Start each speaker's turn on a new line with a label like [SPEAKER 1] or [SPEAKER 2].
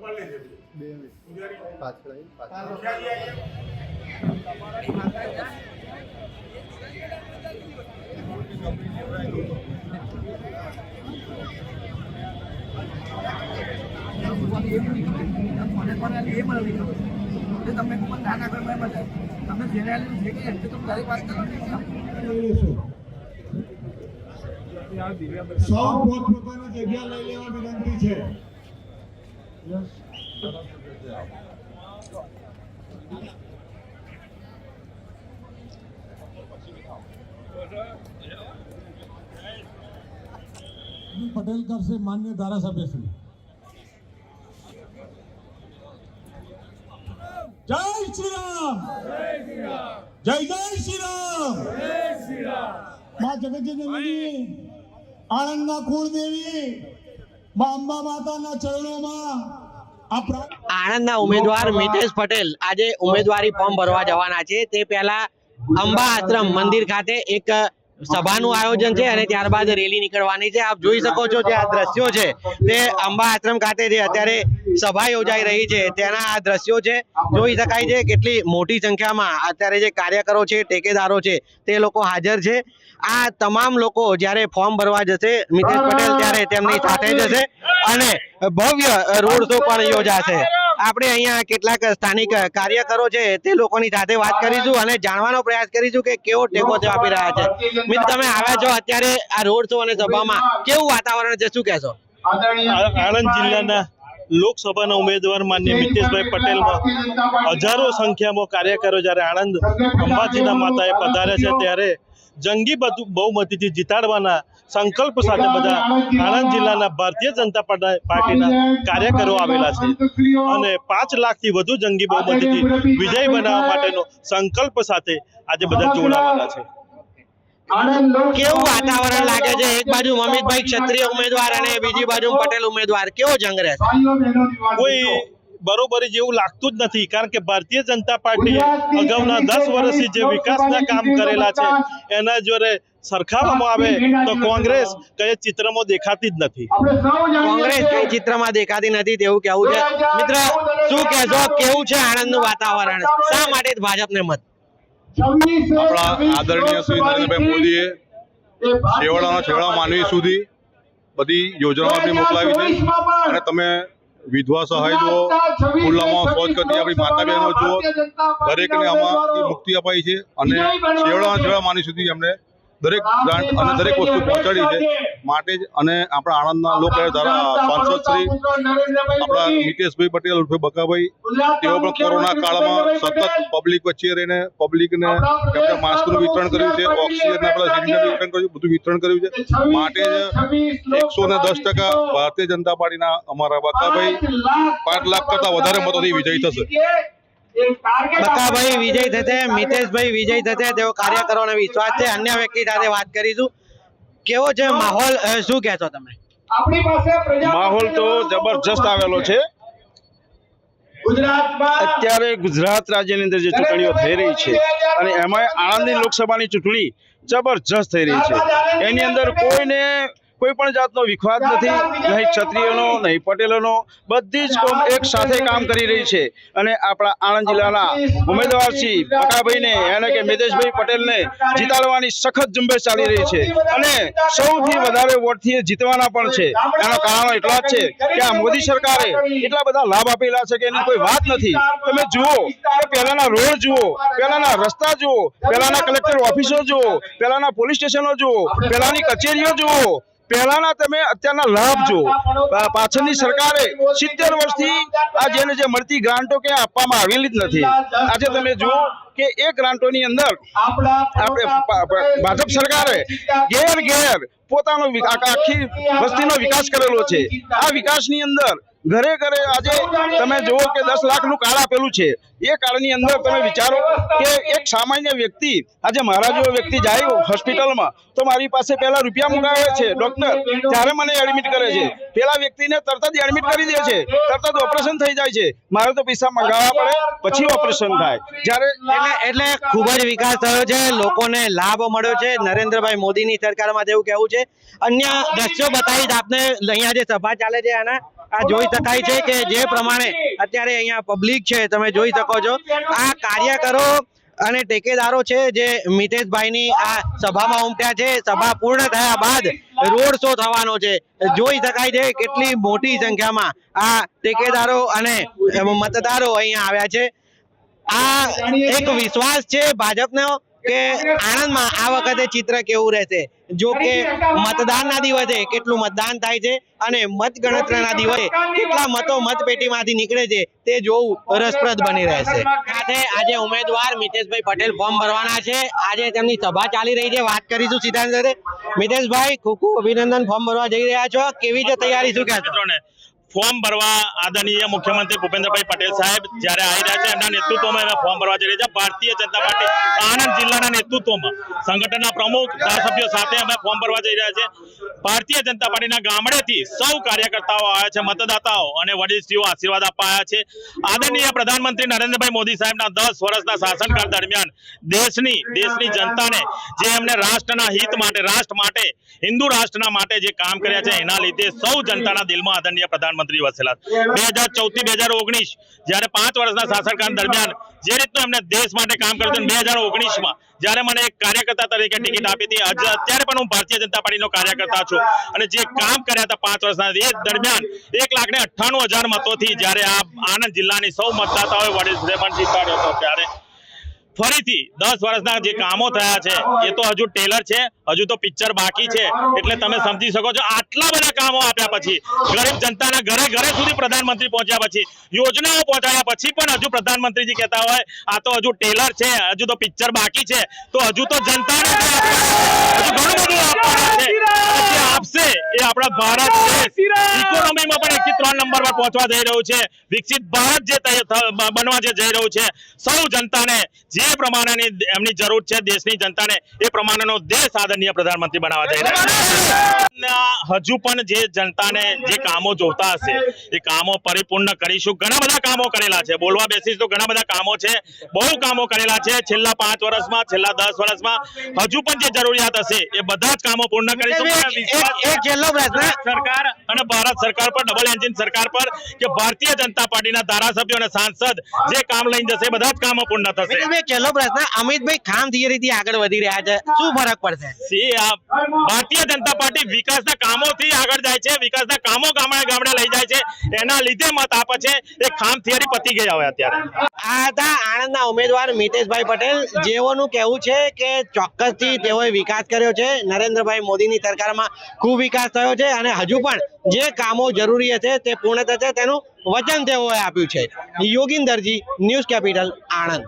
[SPEAKER 1] બે મિનિટ. પાછળ આવી પાછળ.
[SPEAKER 2] તમે કોઈ નાના કોઈ મેં બતાવ્યું તમે જેને કે તો તમે દરેક વાત કરો
[SPEAKER 3] સૌ પોતપોતાની જગ્યા લઈ લેવા વિનંતી છે. પટેલ કરશે માન્ય ધારાસભ્ય શ્રી જય શ્રી રામ જય જય શ્રી રામમાં જગત જનની આણંદના કુળદેવી માં અંબા માતાના ચરણોમાં
[SPEAKER 4] આણંદના ઉમેદવાર મિતેશ પટેલ આજે ઉમેદવારી ફોર્મ ભરવા જવાના છે. તે પહેલા અંબા આશ્રમ મંદિર ખાતે એક સભાનું આયોજન છે અને ત્યારબાદ રેલી નીકળવાની છે. આપ જોઈ શકો છો જે આ દ્રશ્યો છે તે અંબા આશ્રમ ખાતે જે અત્યારે સભા યોજાઈ રહી છે તેના આ દ્રશ્યો છે. જોઈ શકાય છે કેટલી મોટી સંખ્યામાં અત્યારે જે કાર્યકરો છે, ટેકેદારો છે, તે લોકો હાજર છે. આ તમામ લોકો જ્યારે ફોર્મ ભરવા જશે, મિતેશ પટેલ ત્યારે તેમની સાથે જશે અને ભવ્ય રોડ શો પણ યોજાશે. આપણે અહીંયા કેટલાક સ્થાનિક કાર્યકરો છે તે લોકોની સાથે વાત કરીશું અને જાણવાનો પ્રયાસ કરીશું કે કેવો ટેકો તેઓ આપી રહ્યા છે. મિત્ર તમે આવ્યા છો અત્યારે આ રોડ શો અને સભામાં. કેવું વાતાવરણ છે શું કહેશો?
[SPEAKER 5] આણંદ જિલ્લાના લોકસભાના ઉમેદવાર માન્ય મિતેશભાઈ પટેલમાં હજારો સંખ્યામાં કાર્યકરો જ્યારે આણંદ અંબાજીના માતાએ પધાર્યા છે ત્યારે જંગી બહુમતીથી જીતાડવાના સંકલ્પ સાથે બધા આણંદ જિલ્લાના ભારતીય જનતા પાર્ટીના કાર્યકરો આવેલા છે. અને પાંચ લાખથી વધુ જંગી બહુમતીથી વિજય બનાવવા માટેનો સંકલ્પ સાથે આજે બધા જોડાવાના છે.
[SPEAKER 4] કેવું વાતાવરણ લાગે છે? એક બાજુ મમિતભાઈ ક્ષત્રિય ઉમેદવાર અને બીજી બાજુ પટેલ ઉમેદવાર. કેવો જંગ રહેશે?
[SPEAKER 5] કોઈ બરોબરી જેવું લાગતું જ નથી કારણ કે ભારતીય જનતા પાર્ટીએ અગાઉના દસ વર્ષથી જે વિકાસના કામ કરેલા છે એના જોડે સરખાવવામાં આવે તો કોંગ્રેસ કઈ ચિત્રમાં દેખાતી જ નથી.
[SPEAKER 4] કોંગ્રેસ કઈ ચિત્રમાં દેખાતી નથી તેવું કેવું છે. મિત્ર શું કહેશો? કેવું છે આણંદનું વાતાવરણ? શા માટે ભાજપને મત?
[SPEAKER 6] આપણા આદરણીય શ્રી નરેન્દ્રભાઈ મોદીએ છેવાડાના છેવાડા માનવી સુધી બધી યોજનાઓ મોકલાવી છે અને તમે વિધવા સહાય જુઓ ખુલ્લામાં શૌચ કરતી આપણી માતા બહેનો જુઓ. દરેકને આમાં મુક્તિ અપાઈ છે અને છેવાડાના છેવાડા માની સુધી એમને દરેક બ્રાન્ડ અને દરેક વસ્તુ પહોંચાડી છે. માટે જ અને આપણા આણંદના લોકો સાંસદ શ્રી આપણા નીતેશભાઈ પટેલ ઉર્ફે બકાભાઈ તેઓ પણ કોરોના કાળમાં સતત પબ્લિક વચ્ચે રહીને પબ્લિકને આપણે માસ્કનું વિતરણ કર્યું છે ઓક્સિજન આપણા સિલિન્ડર વિતરણ કર્યું બધું વિતરણ કર્યું છે. માટે જ એકસો ને દસ ટકા ભારતીય જનતા પાર્ટીના અમારા બકાભાઈ પાંચ લાખ કરતા વધારે મતોથી વિજયી થશે.
[SPEAKER 4] બકાભાઈ વિજય થશે મિતેશભાઈ વિજય થશે તેવો કાર્યકરોને વિશ્વાસ છે. અન્ય વ્યક્તિ સાથે વાત કરીશું. કેવો છે માહોલ? શું કહેશો તમે?
[SPEAKER 7] માહોલ તો જબરજસ્ત આવેલો છે. અત્યારે ગુજરાત રાજ્યની અંદર જે ચૂંટણીઓ થઈ રહી છે અને એમાં આણંદની લોકસભાની ચૂંટણી જબરજસ્ત થઈ રહી છે. એની અંદર કોઈને કોઈ પણ જાતનો વિખવાદ નથી, નહીં ક્ષત્રિયનો, નહીં પટેલોનો, બધી જ કોમ એક સાથે કામ કરી રહી છે. અને આપણા આણંદ જિલ્લાના ઉમેદવાર શ્રી પટાભાઈને એને કે મિતેશભાઈ પટેલને જીતાડવાની સખત ઝુંબેશ ચાલી રહી છે. અને સૌથી વધારે વોટથી જીતવાના પણ છે. એના કારણો એટલા જ છે કે આ મોદી સરકારે એટલા બધા લાભ આપેલા છે કે એની કોઈ વાત નથી. તમે જુઓ પહેલાના રોડ જુઓ, પહેલાના રસ્તા જુઓ, પહેલાના કલેક્ટર ઓફિસો જુઓ, પહેલાના પોલીસ સ્ટેશનો જુઓ, પહેલાની કચેરીઓ જુઓ પહેલાના તમે અત્યારના લાભ જો પાછળની સરકારે સિત્તેર વર્ષથી આ જેને જે મળતી ગ્રાન્ટો ક્યાંય આપવામાં આવેલી જ નથી. આજે તમે જુઓ કે એ ગ્રાન્ટોની અંદર આપણે ભાજપ સરકારે ઘેર ઘેર પોતાનો આખી વસ્તીનો વિકાસ કરેલો છે. આ વિકાસની અંદર ઘરે ઘરે આજે તમે જુઓ કે દસ લાખનું કાર્ડ આપેલું છે. એ કાર્ડની અંદર તમે વિચારો કે એક સામાન્ય વ્યક્તિ, આજે મારા જેવો વ્યક્તિ જાય હોસ્પિટલમાં, તો મારી પાસે પહેલા રૂપિયા મુકાવે છે, ડોક્ટર, ત્યારે મને એડમિટ કરે છે. પેલા વ્યક્તિને તરત જ એડમિટ કરી દે છે. તરત જ ઓપરેશન થઈ જાય છે. મારે તો પૈસા મંગાવવા પડે, પછી ઓપરેશન થાય. જ્યારે
[SPEAKER 4] એટલે એટલે ખૂબ જ વિકાસ થયો છે. લોકોને લાભ મળ્યો છે. નરેન્દ્રભાઈ મોદીની સરકારમાં તેવું કહેવું છે. અન્ય દ્રશ્યો બતાવીશ. આપને અહીંયા જે સભા ચાલે છે આના. આ જોઈ શકાય છે કે જે પ્રમાણે અત્યારે અહીંયા પબ્લિક છે તમે જોઈ શકો છો. આ કાર્યકરો અને ટેકેદારો છે જે મિતેશભાઈની આ સભામાં ઉમટ્યા છે. સભા પૂર્ણ થયા બાદ રોડ શો થવાનો છે. જોઈ શકાય છે કેટલી મોટી સંખ્યામાં આ ટેકેદારો અને મતદારો અહીંયા આવ્યા છે. આ એક વિશ્વાસ છે ભાજપનો કે આણંદમાં આ વખતે ચિત્ર કેવું રહેશે? જો કે મતદાનના દિવસે કેટલું મતદાન થાય છે અને મતગણતરીના દિવસે કેટલા મતો મતપેટીમાંથી નીકળે છે તે જોવું રસપ્રદ બની રહેશે. સાથે આજે ઉમેદવાર મિતેશભાઈ પટેલ ફોર્મ ભરવાના છે. આજે તેમની સભા ચાલી રહી છે. વાત કરીશું સિદ્ધાંત સાથે. મિતેશભાઈ, ખૂબ ખૂબ અભિનંદન. ફોર્મ ભરવા જઈ રહ્યા છો. કેવી છે તૈયારી? શું
[SPEAKER 5] મિત્રોને ફોર્મ ભરવા આદરણીય મુખ્યમંત્રી ભૂપેન્દ્રભાઈ પટેલ સાહેબ જ્યારે આવી રહ્યા છે, એમના નેતૃત્વમાં એમના ફોર્મ ભરવા જઈ રહ્યા છે. ભારતીય જનતા પાર્ટી આણંદ જિલ્લાના નેતૃત્વમાં સંગઠનના પ્રમુખ ધારાસભ્યો સાથે અમે ફોર્મ ભરવા જઈ રહ્યા છે. ભારતીય જનતા પાર્ટીના ગામડેથી સૌ કાર્યકર્તાઓ આવ્યા છે, મતદાતાઓ અને વડીલશ્રીઓ આશીર્વાદ આપવા છે. આદરણીય પ્રધાનમંત્રી નરેન્દ્રભાઈ મોદી સાહેબના દસ વર્ષના શાસનકાળ દરમિયાન દેશની દેશની જનતાને જે એમને રાષ્ટ્રના હિત માટે, રાષ્ટ્ર માટે, હિન્દુ રાષ્ટ્રના માટે જે કામ કર્યા છે, એના લીધે સૌ જનતાના દિલમાં આદરણીય પ્રધાનમંત્રી વસેલા બે હજાર ચૌદથી બે હજાર ઓગણીસ, જ્યારે પાંચ વર્ષના શાસનકાળ દરમિયાન જે રીતનું એમને દેશ માટે કામ કર્યું બે હજાર ઓગણીસમાં, જ્યારે મને એક કાર્યકર્તા તરીકે ટિકિટ આપી હતી. અત્યારે પણ હું ભારતીય જનતા પાર્ટીનો કાર્યકર્તા છું. અને જે કામ કર્યા હતા પાંચ વર્ષના, એ દરમિયાન એક લાખ ને અઠ્ઠાણું હજાર મતોથી જ્યારે આ આણંદ જિલ્લાની સૌ મતદાતાઓએ વડીલ શ્રેમન જીતાડ્યો હતો ત્યારે. ફરીથી દસ વર્ષના જે કામો થયા છે એ તો હજુ ટેલર છે હજુ તો પિક્ચર બાકી છે એટલે તમે સમજી શકો છો આટલા બધા કામો આપ્યા પછી ગરીબ જનતાના ઘરે ઘરે સુધી પ્રધાનમંત્રી પહોંચ્યા પછી યોજનાઓ પહોંચાડ્યા પછી પણ હજુ પ્રધાનમંત્રીજી કહેતા હોય આ તો હજુ ટેલર છે હજુ તો પિક્ચર બાકી છે તો હજુ તો જનતાને જે આપવાનું છે, હજુ ઘણું બધું આપવાનું આપશે એ આપણા ભારત ઇકોનોમીમાં પણ એકથી ત્રણ નંબર પર પહોંચવા જઈ રહ્યું છે. વિકસિત ભારત જે બનવા જે જઈ રહ્યું છે સૌ જનતાને જે પ્રમાણેની એમની જરૂર છે દેશની જનતાને એ પ્રમાણેનો દેશ આદરણીય પ્રધાનમંત્રી બનાવવા જઈ રહ્યા હજુ પણ જે જનતાને જે કામો જોતા હશે એ કામો પરિપૂર્ણ કરીશું. ઘણા બધા કામો કરેલા છે. બોલવા બેસીશ તો ઘણા બધા કામો છે. બહુ કામો કરેલા છે. છેલ્લા પાંચ વર્ષમાં છેલ્લા દસ વર્ષમાં હજુ પણ જે જરૂરિયાત હશે એ બધા જ કામો પૂર્ણ કરીશું.
[SPEAKER 4] એક છેલ્લો પ્રશ્ન
[SPEAKER 5] સરકાર અને ભારત સરકાર પર ડબલ એન્જિન સરકાર પર કે ભારતીય જનતા પાર્ટીના ધારાસભ્યો અને સાંસદ જે કામ લઈને જશે બધા જ કામો પૂર્ણ થશે.
[SPEAKER 4] છેલ્લો પ્રશ્ન અમિતભાઈ ખામ થિયરીથી આગળ વધી રહ્યા છે. શું ફરક પડશે?
[SPEAKER 5] ભારતીય જનતા પાર્ટી વિકાસના કામોથી આગળ જાય છે વિકાસના કામો ગામડે ગામડે લઈ જાય છે. એના લીધે મત આપે છે એ ખામ થિયરી પતી ગઈ હવે અત્યારે.
[SPEAKER 4] આ હતા આણંદના ઉમેદવાર મિતેશભાઈ પટેલ. જેઓનું કહેવું છે કે ચોક્કસથી તેઓએ વિકાસ કર્યો છે. નરેન્દ્રભાઈ મોદીની સરકારમાં ખૂબ વિકાસ થયો અને હજુ પણ જે કામો જરૂરી હશે તે પૂર્ણ થશે તેનું વચન તેઓએ આપ્યું છે. Yoginder ji, news capital, Anand.